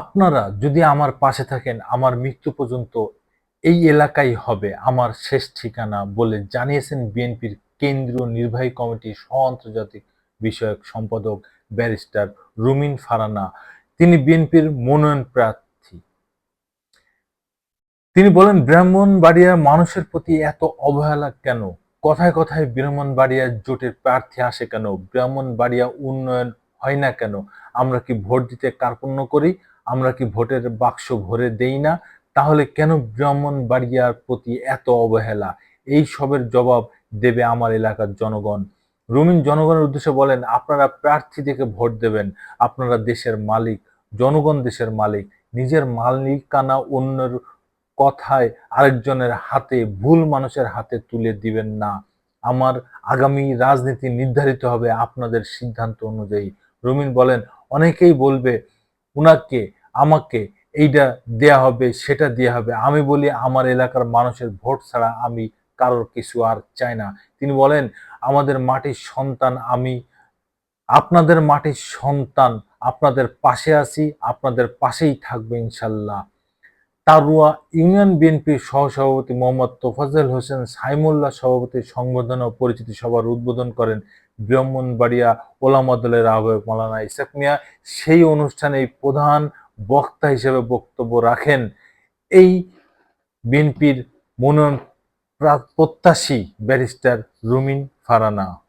আপনারা যদি আমার পাশে থাকেন, আমার মৃত্যু পর্যন্ত এই এলাকাই হবে আমার শেষ ঠিকানা বলে জানিয়েছেন বিএনপির কেন্দ্রীয় নির্বাহী কমিটির সহ আন্তর্জাতিক বিষয়ক সম্পাদক ব্যারিস্টার রুমিন ফারানা। তিনি বিএনপির মনোনয়ন প্রার্থী। তিনি বলেন ব্রাহ্মণবাড়িয়ার মানুষের প্রতি এত অবহেলা কেন? কথায় কথায় ব্রাহ্মণবাড়িয়া জোটের প্রার্থী আসে কেন? ব্রাহ্মণবাড়িয়া উন্নয়ন হয় না কেন? আমরা কি ভোট দিতে কার্পণ্য করি? আমরা কি ভোটের বাক্স ভরে দেই না? তাহলে কেন ব্রাহ্মণ ব্রাহ্মণবাড়িয়ার প্রতি এত অবহেলা? এই সবের জবাব দেবে আমার এলাকার জনগণ। রুমিন জনগণের উদ্দেশ্যে বলেন, আপনারা প্রার্থী দেখে ভোট দেবেন। আপনারা দেশের মালিক, জনগণ দেশের মালিক। নিজের মালিকানা অন্যের কথায় আরেকজনের হাতে, ভুল মানুষের হাতে তুলে দিবেন না। আমার আগামী রাজনীতি নির্ধারিত হবে আপনাদের সিদ্ধান্ত অনুযায়ী। রুমিন বলেন, অনেকেই বলবে উনাকে, আমাকে এইটা দেয়া হবে, সেটা দেওয়া হবে। আমি বলি, আমার এলাকার মানুষের ভোট ছাড়া আমি কারোর কিছু আর চাই না। তিনি বলেন, আমাদের মাটির সন্তান আমি, আপনাদের মাটির সন্তান, আপনাদের পাশে আছি, আপনাদের পাশেই থাকবে ইনশাল্লাহ। তারুয়া ইউনিয়ন বিএনপির সহসভাপতি মোহাম্মদ তোফাজ্জল হোসেন সাইমুল্লাহ সভাপতির সংবর্ধনা ও পরিচিতি সভার উদ্বোধন করেন ব্রাহ্মণবাড়িয়া ওলামা দলের আহ্বায়ক মালানা ইসাক মিয়া। সেই অনুষ্ঠানে প্রধান বক্তা হিসেবে বক্তব্য রাখেন। এই বিএনপির মনোনয়ন প্রা- প্রত্যাশী ব্যারিস্টার রুমিন ফারানা।